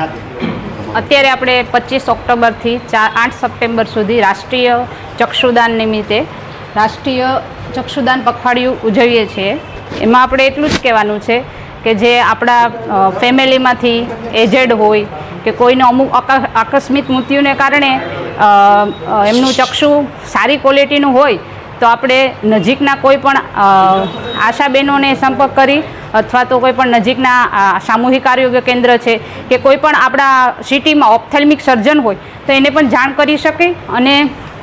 અત્યારે આપણે પચીસ ઓક્ટોબરથી ચાર આઠ સપ્ટેમ્બર સુધી રાષ્ટ્રીય ચક્ષુદાન નિમિત્તે રાષ્ટ્રીય ચક્ષુદાન પખવાડિયું ઉજવીએ છીએ. એમાં આપણે એટલું જ કહેવાનું છે કે જે આપણા ફેમિલીમાંથી એજેડ હોય કે કોઈને અમુક આકસ્મિક મૃત્યુને કારણે એમનું ચક્ષુ સારી ક્વોલિટીનું હોય તો આપણે નજીકના કોઈ પણ આશાબહેનોને સંપર્ક કરી અથવા તો કોઈ પણ નજીકના સામૂહિક આરોગ્ય કેન્દ્ર છે કે કોઈ પણ આપણા સિટીમાં ઓપ્થેલ્મિક સર્જન હોય તો એને પણ જાણ કરી શકે અને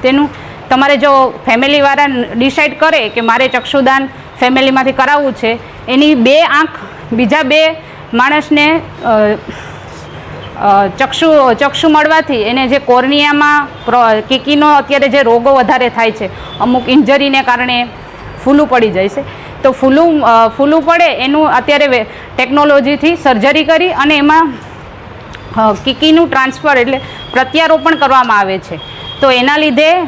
તેનું, તમારે જો ફેમિલીવાળા ડિસાઈડ કરે કે મારે ચક્ષુદાન ફેમિલીમાંથી કરાવવું છે, એની બે આંખ, બીજા બે માણસને ચક્ષુ ચક્ષુ મળવાથી એને જે કોર્નિયામાં પ્રો- કીકીનો અત્યારે જે રોગો વધારે થાય છે, અમુક ઇન્જરીને કારણે ફૂલું પડી જાય છે. તો ફૂલું ફૂલું પડે એનું અત્યારે ટેકનોલોજીથી સર્જરી કરી અને એમાં કીકીનું ટ્રાન્સફર એટલે પ્રત્યારોપણ કરવામાં આવે છે. તો એના લીધે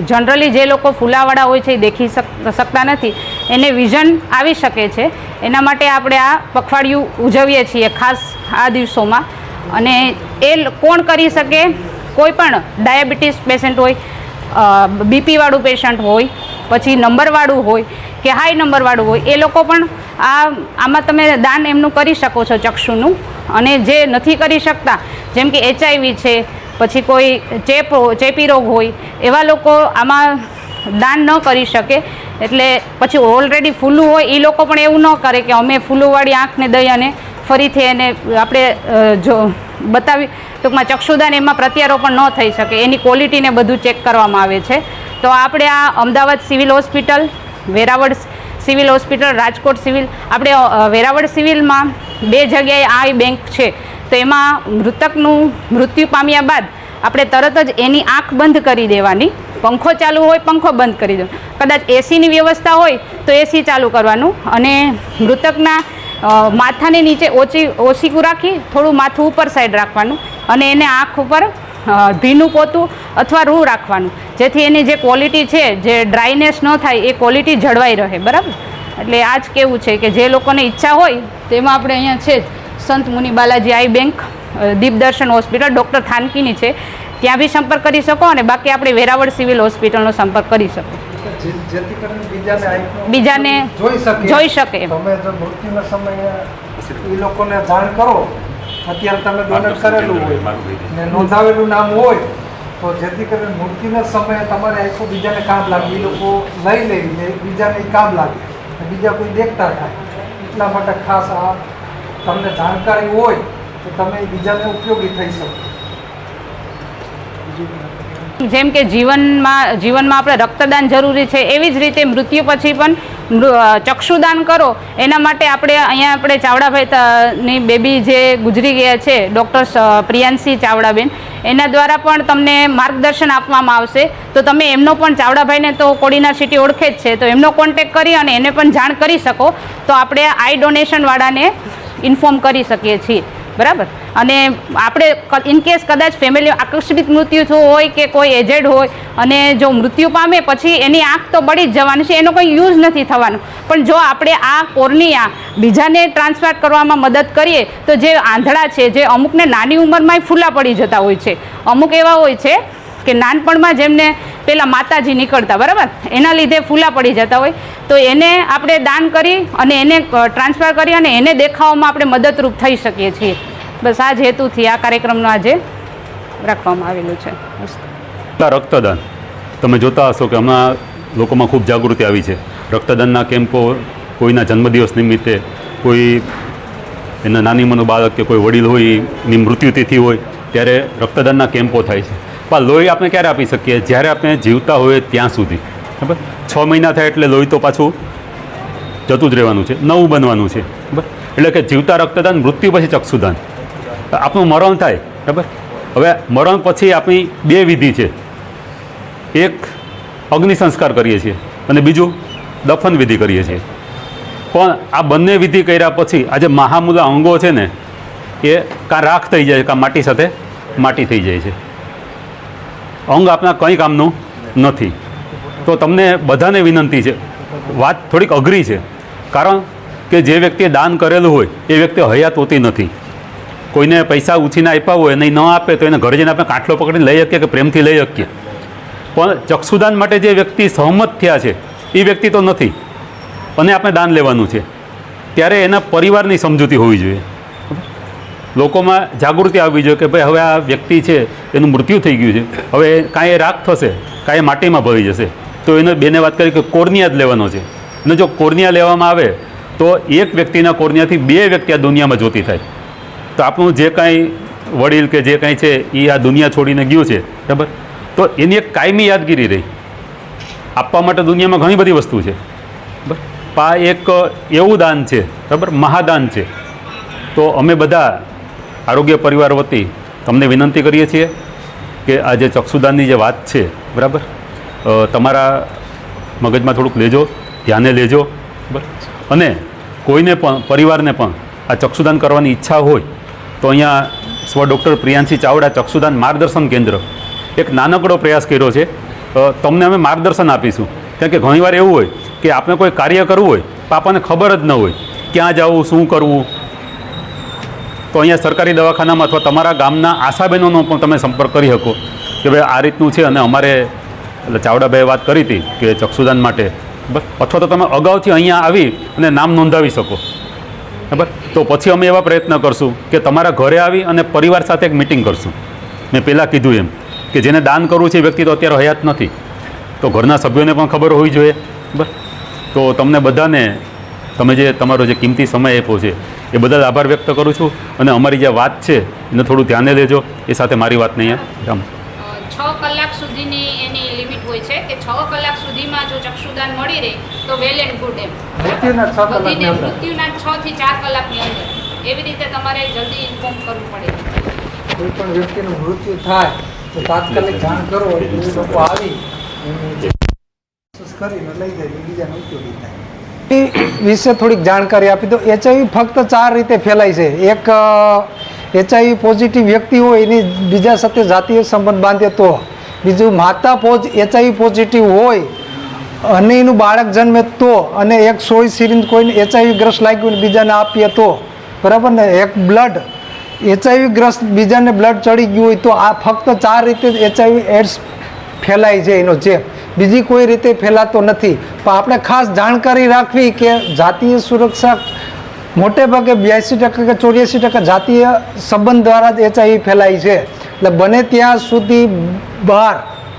જનરલી જે લોકો ફૂલાવાળા હોય છે એ દેખી શક, શકતા નથી. એને વિઝન આવી શકે છે. એના માટે આપણે આ પખવાડિયું ઉજવીએ છીએ ખાસ આ દિવસોમાં. અને એ કોણ કરી શકે? કોઈ પણ ડાયાબિટીસ પેશન્ટ હોય બીપીવાળું પેશન્ટ હોય, પછી નંબરવાળું હોય કે હાઈ નંબરવાળું હોય, એ લોકો પણ આ, આમાં તમે દાન એમનું કરી શકો છો ચક્ષુનું. અને જે નથી કરી શકતા, જેમ કે એચઆઈવી છે, પછી કોઈ ચેપ ચેપી રોગ હોય, એવા લોકો આમાં દાન ન કરી શકે. એટલે પછી ઓલરેડી ફૂલું હોય, એ લોકો પણ એવું ન કરે કે અમે ફૂલુંવાળી આંખને દઈ અને ફરીથી એને આપણે જો બતાવી, ટૂંકમાં ચક્ષુદાન એમાં પ્રત્યારોપણ ન થઈ શકે, એની ક્વોલિટીને બધું ચેક કરવામાં આવે છે. તો આપણે આ Ahmedabad civil hospital, Veraval civil hospital, Rajkot civil, આપણે વેરાવળ સિવિલમાં બે જગ્યાએ આ બેંક છે. તો એમાં મૃતકનું મૃત્યુ પામ્યા બાદ આપણે તરત જ એની આંખ બંધ કરી દેવાની. પંખો ચાલુ હોય, પંખો બંધ કરી દેવાનો કદાચ એસીની વ્યવસ્થા હોય, તો એસી ચાલુ કરવાનું. અને મૃતકના માથાની નીચે ઓછી ઓછીકું રાખી, થોડું માથું ઉપર સાઈડ રાખવાનું અને એને આંખ ઉપર ભીનું પોતું અથવા રૂ રાખવાનું. જેથી એની જે ક્વોલિટી છે, જે ડ્રાયનેસ ન થાય, એ ક્વોલિટી જળવાઈ રહે, બરાબર? એટલે આ જ કેવું છે કે જે લોકોને ઈચ્છા હોય, તેમાં આપણે અહીંયા છે જ Sant Muni Balaji eye bank Deepdarshan hospital, doctor થાનકીની છે. ત્યાં બી સંપર્ક કરી શકો અને બાકી આપણે વેરાવળ સિવિલ હોસ્પિટલનો સંપર્ક કરી શકો જેથી કરીને બીજાને બીજાને જોઈ શકે. જોઈ શકે તમે જો મૃત્યુના સમયે એ લોકોને જાણ કરો અત્યારે તમે ડોનેટ કરેલું હોય ને નોંધાવેલું નામ હોય તો જેથી કરીને મૂર્તિના સમયે તમારે આંખો બીજાને કામ લાગે. એ લોકો લઈ લે ને બીજાને કામ લાગે. બીજા કોઈ દેખતા થાય એટલા માટે ખાસ આ તમને જાણકારી હોય તો તમે બીજાને ઉપયોગી થઈ શકો. જેમ કે જીવનમાં જીવનમાં આપણે રક્તદાન જરૂરી છે, એવી જ રીતે મૃત્યુ પછી પણ ચક્ષુદાન કરો. એના માટે આપણે અહીંયા આપણે ચાવડાભાઈ ની બેબી જે ગુજરી ગયા છે, ડૉક્ટર પ્રિયાંશી ચાવડાબેન, એના દ્વારા પણ તમને માર્ગદર્શન આપવામાં આવશે. તો તમે એમનો પણ ચાવડાભાઈને તો કોડીના સિટી ઓળખે જ છે, તો એમનો કોન્ટેક કરી અને એને પણ જાણ કરી શકો. તો આપણે આઈ ડોનેશનવાળાને ઇન્ફોર્મ કરી શકીએ છીએ. બરાબર? અને આપણે ઇનકેસ કદાચ ફેમિલી આકસ્મિક મૃત્યુ થયું હોય કે કોઈ એજેડ હોય, અને જો મૃત્યુ પામે પછી એની આંખ તો બળી જ જવાની છે, એનો કોઈ યુઝ નથી થવાનો. પણ જો આપણે આ કોર્નિયા બીજાને ટ્રાન્સપ્લાન્ટ કરવામાં મદદ કરીએ, તો જે આંધળા છે, જે અમુકને નાની ઉંમરમાંય ફૂલા પડી જતા હોય છે. અમુક એવા હોય છે કે નાનપણમાં જેમને પેલા માતાજી નીકળતા, બરાબર? એના લીધે ફૂલા પડી જતા હોય. તો એને આપણે દાન કરી અને એને ટ્રાન્સફર કરી અને એને દેખાવામાં આપણે મદદરૂપ થઈ શકીએ છીએ. બસ આ જ હેતુથી આ કાર્યક્રમનું આજે રાખવામાં આવેલું છે. રક્તદાન. તમે જોતા હશો કે હમણાં લોકોમાં ખૂબ જાગૃતિ આવી છે. રક્તદાનના કેમ્પો કોઈના જન્મદિવસ નિમિત્તે, કોઈ એના નાની મનું બાળક કે કોઈ વડીલ હોય, એની મૃત્યુતિથિ હોય, ત્યારે રક્તદાનના કેમ્પો થાય છે. પણ લોહી આપણે ક્યારે આપી શકીએ? જ્યારે આપણે જીવતા હોઈએ ત્યાં સુધી. બરાબર? છ મહિના થાય એટલે લોહી તો પાછું જતું જ રહેવાનું છે, નવું બનવાનું છે. બરાબર? એટલે કે જીવતા રક્તદાન, મૃત્યુ પછી ચક્ષુદાન. આપણું મરણ થાય, બરાબર? હવે મરણ પછી આપણી બે વિધિ છે. એક, અગ્નિ સંસ્કાર કરીએ છીએ અને બીજું, દફન વિધિ કરીએ છીએ. પણ આ બંને વિધિ કર્યા પછી આ જે મહામૂલા અંગો છે ને, એ કાં રાખ થઈ જાય કાં માટી સાથે માટી થઈ જાય છે. અંગ આપણા કંઈ કામનું નથી. તો તમને બધાને વિનંતી છે. વાત થોડીક અઘરી છે. કારણ કે જે વ્યક્તિએ દાન કરેલું હોય, એ વ્યક્તિ હયાત હોતી નથી. કોઈને પૈસા ઉછીને આપ્યા હોય અને ન આપે, તો એને ઘરે જઈને આપણે કાંઠલો પકડીને લઈ શકીએ કે પ્રેમથી લઈ શકીએ. પણ ચક્ષુદાન માટે જે વ્યક્તિ સહમત થયા છે, એ વ્યક્તિ તો નથી. અને આપણે દાન લેવાનું છે. ત્યારે એના પરિવારની સમજૂતી હોવી જોઈએ. લોકોમાં જાગૃતિ આવવી જોઈએ કે ભાઈ હવે આ વ્યક્તિ છે, એનું મૃત્યુ થઈ ગયું છે. હવે કાંઈ રાખ થશે, કાંઈ માટીમાં ભળી જશે. તો એને બેને વાત કરી કે કોર્નિયા જ લેવાનો છે. અને જો કોર્નિયા લેવામાં આવે, તો એક વ્યક્તિના કોર્નિયાથી બે વ્યક્તિ આ દુનિયામાં જોતી થાય. તો આપણું જે કાંઈ વડીલ કે જે કાંઈ છે એ આ દુનિયા છોડીને ગયું છે. બરાબર? તો એની એક કાયમી યાદગીરી રહી. આપવા માટે દુનિયામાં ઘણી બધી વસ્તુ છે. બરાબર? આ એક એવું દાન છે, બરાબર? મહાદાન છે. તો અમે બધા આરોગ્ય પરિવાર વતી તમને વિનંતી કરીએ છીએ કે આ જે ચક્ષુદાનની જે વાત છે, બરાબર? તમારા મગજમાં થોડુંક લેજો, ધ્યાને લેજો. અને કોઈને પણ, પરિવારને પણ આ ચક્ષુદાન કરવાની ઈચ્છા હોય, તો અહીંયા સ્વ ડૉક્ટર પ્રિયાંશી ચાવડા ચક્ષુદાન માર્ગદર્શન કેન્દ્ર એક નાનકડો પ્રયાસ કર્યો છે. તમને અમે માર્ગદર્શન આપીશું. કારણ કે ઘણીવાર એવું હોય કે આપણે કોઈ કાર્ય કરવું હોય, તો આપણને ખબર જ ન હોય ક્યાં જવું, શું કરવું તો અહીંયા સરકારી દવાખાનામાં અથવા તમારા ગામના આશાબહેનોનો પણ તમે સંપર્ક કરી શકો કે ભાઈ આ રીતનું છે અને અમારે એટલે ચાવડાભાઈએ વાત કરી હતી કે ચક્ષુદાન માટે. બસ, અથવા તો તમે અગાઉથી અહીંયા આવી અને નામ નોંધાવી શકો. બરાબર? તો પછી અમે એવા પ્રયત્ન કરશું કે તમારા ઘરે આવી અને પરિવાર સાથે એક મિટિંગ કરશું. મેં પહેલાં કીધું એમ કે જેને દાન કરવું છે એ વ્યક્તિ તો અત્યારે હયાત નથી. તો ઘરના સભ્યોને પણ ખબર હોવી જોઈએ. બરાબર? તો તમને બધાને તમે જે તમારો જે કિંમતી સમય આપ્યો છે એ બદલ આભાર વ્યક્ત કરું છું અને અમારી જે વાત છે એને થોડું ધ્યાને લેજો. એ સાથે મારી વાતને અહીંયા રામ. છ કલાક સુધીની એની લિમિટ હોય છે કે છ કલાક સુધીમાં જો ચક્ષુદાન મળી રહે તો વેલ એન્ડ ગુડ એમ. મૃત્યુના છ મૃત્યુના થી ચાર કલાકની અંદર. એવી રીતે તમારે જલ્દી ઇન્ફોર્મ કરવું પડે. કોઈ પણ વ્યક્તિનું મૃત્યુ થાય તો તાત્કાલિક જાણ કરો. એ લોકો આવી એની લઈ જાય બીજાને ઉપયોગી થાય. વિશે થોડીક જાણકારી આપી દો એચઆઈવી ફક્ત ચાર રીતે ફેલાય છે. એક એચઆઈવી પોઝિટિવ વ્યક્તિ હોય, એની બીજા સાથે જાતીય સંબંધ બાંધે તો. બીજું, માતા પોઝ એચઆઈવી પોઝિટિવ હોય, અને એનું બાળક જન્મે તો. અને એક સોય સિરિંજ કોઈને એચઆઈવી ગ્રસ્ત લાગ્યું બીજાને આપીએ તો. બરાબર ને? એક બ્લડ એચઆઈવી ગ્રસ્ત, બીજાને બ્લડ ચડી ગયું હોય તો આ ફક્ત ચાર રીતે એચઆઈવી એડ્સ ફેલાય છે એનો ચેપ બીજી કોઈ રીતે ફેલાતો નથી. પણ આપણે ખાસ જાણકારી રાખવી કે જાતીય સુરક્ષા મોટે ભાગે બ્યાસી ટકા કે ચોર્યાસી ટકા જાતીય સંબંધ દ્વારા જ એચઆઈવી ફેલાય છે. એટલે બને ત્યાં સુધી બહાર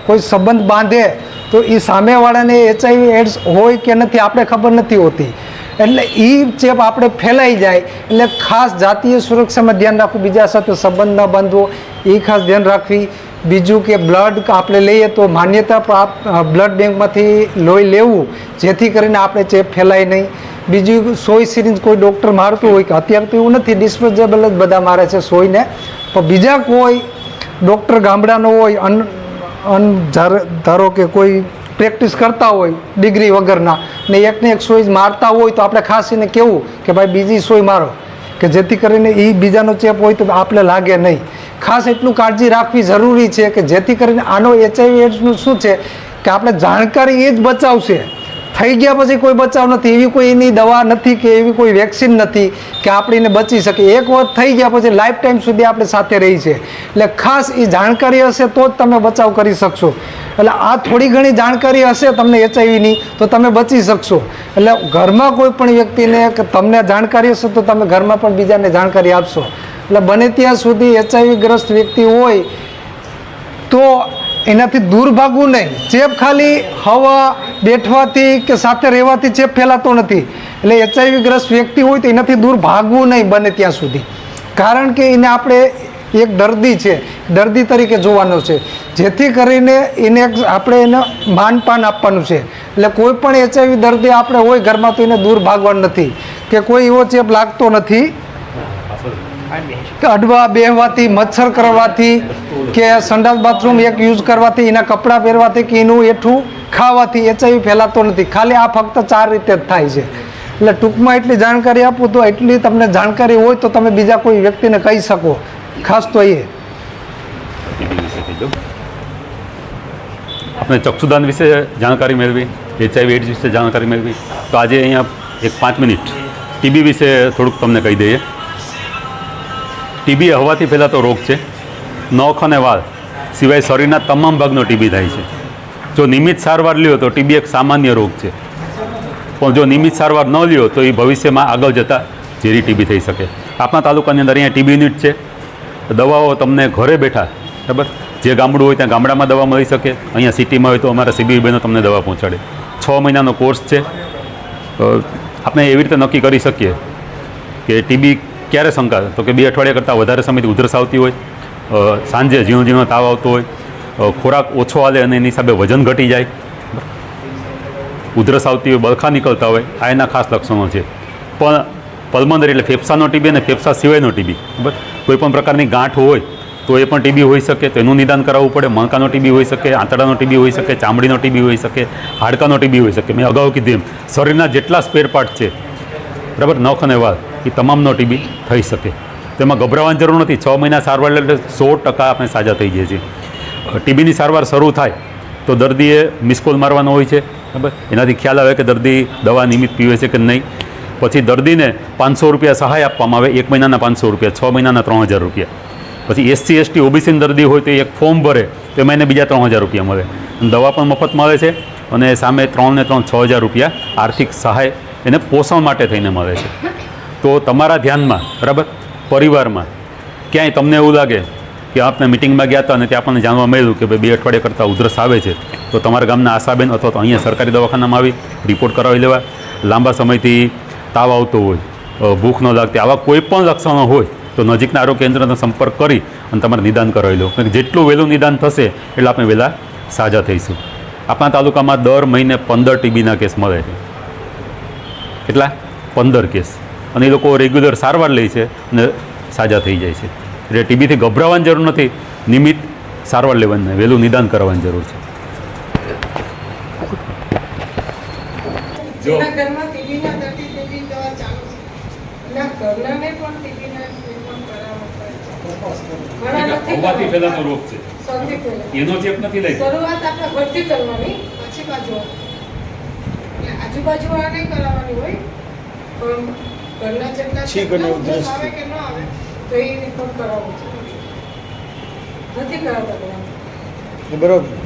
કોઈ સંબંધ બાંધે તો એ સામેવાળાને એચઆઈવી એડ્સ હોય કે નથી આપણે ખબર નથી હોતી. એટલે એ ચેપ આપણે ફેલાઈ જાય, એટલે ખાસ જાતીય સુરક્ષામાં ધ્યાન રાખવું, બીજા સાથે સંબંધ ન બાંધવો એ ખાસ ધ્યાન રાખવી. બીજું કે બ્લડ આપણે લઈએ તો માન્યતા પ્રાપ્ત બ્લડ બેંકમાંથી લોહી લેવું, જેથી કરીને આપણે ચેપ ફેલાય નહીં. બીજું સોય સિરિંજ કોઈ ડૉક્ટર મારતું હોય કે અત્યારે તો એવું નથી ડિસ્પોઝેબલ જ બધા મારે છે સોયને. પણ બીજા કોઈ ડૉક્ટર ગામડાનો હોય, અન અન ધાર- કે કોઈ પ્રેક્ટિસ કરતા હોય ડિગ્રી વગરના, ને એકને એક સોય મારતા હોય તો આપણે ખાસ કેવું કે ભાઈ બીજી સોય મારો, કે જેથી કરીને એ બીજાનો ચેપ હોય તો આપણે લાગે નહીં. ખાસ એટલું કાળજી રાખવી જરૂરી છે કે જેથી કરીને આનો એચઆઈવી એડ્સનું શું છે કે આપણે જાણકારી એ જ બચાવશે. થઈ ગયા પછી કોઈ બચાવ નથી, એવી કોઈ એની દવા નથી કે એવી કોઈ વેક્સિન નથી કે આપણે એને બચી શકીએ. એક વખત થઈ ગયા પછી લાઈફ ટાઈમ સુધી આપણે સાથે રહી છે. એટલે ખાસ એ જાણકારી હશે તો જ તમે બચાવ કરી શકશો. એટલે આ થોડી ઘણી જાણકારી હશે તમને એચઆઈવીની તો તમે બચી શકશો. એટલે ઘરમાં કોઈ પણ વ્યક્તિને તમને જાણકારી હશે તો તમે ઘરમાં પણ બીજાને જાણકારી આપશો. એટલે બને ત્યાં સુધી એચઆઈવી ગ્રસ્ત વ્યક્તિ હોય તો એનાથી દૂર ભાગવું નહીં. ચેપ ખાલી હવા બેઠવાથી કે સાથે રહેવાથી ચેપ ફેલાતો નથી. એટલે એચઆઈવી ગ્રસ્ત વ્યક્તિ હોય તો એનાથી દૂર ભાગવું નહીં બને ત્યાં સુધી. કારણ કે એને આપણે એક દર્દી છે, દર્દી તરીકે જોવાનો છે. જેથી કરીને એને આપણે એને માનપાન આપવાનું છે. એટલે કોઈ પણ એચઆઈવી દર્દી આપણે હોય ઘરમાં તો એને દૂર ભાગવાનું નથી. કે કોઈ એવો ચેપ લાગતો નથી. કે અડવા બેહવાથી મચ્છર કરવાથી કે સંડાસ બાથરૂમ એક યુઝ કરવાથી એના કપડાં પહેરવાથી કે એનું એઠું ખાવાથી એચઆઈવી ફેલાતો નથી. ખાલી આ ફક્ત ચાર રીતે જ થાય છે. એટલે ટૂંકમાં એટલી જાણકારી આપું તો એટલી તમને જાણકારી હોય તો તમે બીજા કોઈ વ્યક્તિને કહી શકો. ખાસ તો એ. આપણે ચક્ષુદાન વિશે જાણકારી મેળવી એચઆઈવી એડ્સ વિશે જાણકારી મેળવી. તો આજે અહીંયા એક પાંચ મિનિટ. ટીબી વિશે થોડુંક તમને કહી દઈએ. ટીબી હવાથી ફેલાતો રોગ છે. નખ અને વાળ સિવાય શરીરના તમામ ભાગનો ટીબી થાય છે. જો નિયમિત સારવાર લ્યો તો ટીબી એક સામાન્ય રોગ છે. પણ જો નિયમિત સારવાર ન લ્યો તો એ ભવિષ્યમાં આગળ જતાં ઝેરી ટીબી થઈ શકે. આપણા તાલુકાની અંદર અહીંયા ટીબી યુનિટ છે. દવાઓ તમને ઘરે બેઠા, બરાબર? જે ગામડું હોય ત્યાં ગામડામાં દવા મળી શકે. અહીંયા સિટીમાં હોય તો અમારા સીબી બહેનો તમને દવા પહોંચાડે. છ મહિનાનો કોર્સ છે. આપણે એવી રીતે નક્કી કરી શકીએ કે ટીબી ક્યારે શંકા તો કે બે અઠવાડિયા કરતાં વધારે સમયથી ઉધરસ આવતી હોય સાંજે ઝીણો ઝીણો તાવ આવતો હોય ખોરાક ઓછો હાલે અને એની હિસાબે વજન ઘટી જાય, ઉધરસ આવતી હોય બળખા નીકળતા હોય, આ એના ખાસ લક્ષણો છે. પણ પલ્મનરી એટલે ફેફસાનો ટીબી અને ફેફસા સિવાયનો ટીબી બરાબર? કોઈ પણ પ્રકારની ગાંઠ હોય, તો એ પણ ટીબી હોઈ શકે, તો એનું નિદાન કરાવવું પડે, મણકાનો ટીબી હોઈ શકે, આંતરડાનો ટીબી હોઈ શકે, ચામડીનો ટીબી હોઈ શકે, હાડકાનો ટીબી હોઈ શકે. મેં અગાઉ કીધું એમ, શરીરના જેટલા સ્પેર પાર્ટ છે, બરાબર? નખ અને વાળ એ તમામનો ટીબી થઈ શકે. તેમાં ગભરાવાની જરૂર નથી. છ મહિના સારવાર એટલે સો ટકા આપણે સાજા થઈ જઈએ છીએ. ટીબીની સારવાર શરૂ થાય તો દર્દીએ મિસકોલ મારવાનો હોય છે, બરાબર? એનાથી ખ્યાલ આવે કે દર્દી દવા નિયમિત પીવે છે કે નહીં. પછી દર્દીને પાંચસો રૂપિયા સહાય આપવામાં આવે. એક મહિનાના પાંચસો રૂપિયા, છ મહિનાના ત્રણ હજાર રૂપિયા. પછી એસસી, એસટી ઓબીસીની દર્દી હોય તો એક ફોર્મ ભરે, તો એમાં એને બીજા ત્રણ હજાર રૂપિયા મળે. દવા પણ મફત મળે છે અને સામે ત્રણ ને ત્રણ છ હજાર રૂપિયા આર્થિક સહાય એને પોષણ માટે થઈને મળે છે. તો તમારા ધ્યાનમાં, બરાબર? પરિવારમાં. ક્યાંય તમને એવું લાગે કે આપણે મિટિંગમાં ગયા હતા અને ત્યાં આપણને જાણવા મળ્યું કે ભાઈ બે અઠવાડિયા કરતાં ઉધરસ આવે છે, તો તમારા ગામના આશાબેન અથવા તો અહીંયા સરકારી દવાખાનામાં આવી, રિપોર્ટ કરાવી લેવા. લાંબા સમયથી તાવ આવતો હોય ભૂખ ન લાગતી, આવા કોઈ પણ લક્ષણો હોય, તો નજીકના આરોગ્ય કેન્દ્રનો સંપર્ક કરી અને તમારે નિદાન કરાવી લો કે જેટલું વહેલું નિદાન થશે, એટલે આપણે વહેલા સાજા થઈશું. આપણા તાલુકામાં દર મહિને પંદર ટીબીના કેસ મળે છે. કેટલા? પંદર કેસ. અને એ લોકો રેગ્યુલર સારવાર લે છે અને સાજા થઈ જાય છે. એટલે ટીબીથી ગભરાવાની જરૂર નથી નિયમિત સારવાર લેવાની વહેલું નિદાન કરવાની જરૂર છે. આજુબાજુ આ નહીં કરાવવાની હોય પણ ઘરના જેટલા છીંક અને ઉધરસ આવે કે ન આવે તો એ રિપોર્ટ કરાવવું છે. નથી કરાવતા બરોબર.